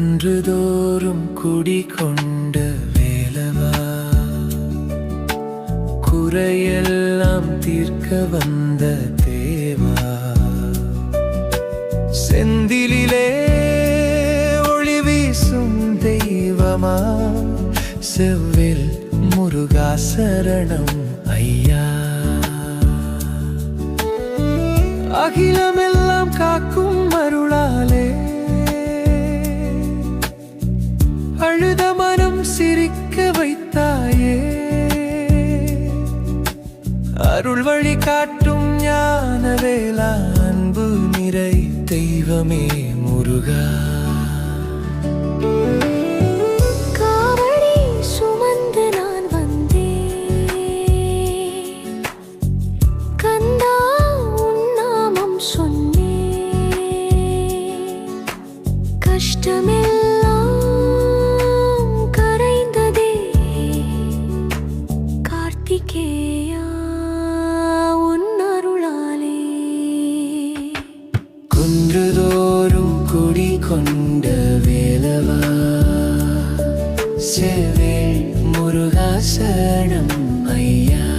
குன்றுதோறும் குடிகொண்ட வேலவா? குறையெல்லாம் தீர்க்க வந்த தேவா? செந்திலே ஒளி வீசும் தெய்வமா? செவ்வில் முருகா சரணம் ஐயா. அகிலமே சிரிக்க வைத்தாயே. அருள் வழி காட்டும் ஞான வேளா அன்பு நிறை தெய்வமே முருகா. குன்றுதோறும் குடி கொண்ட வேலவா? செவேள் முருகாசனம் ஐயா.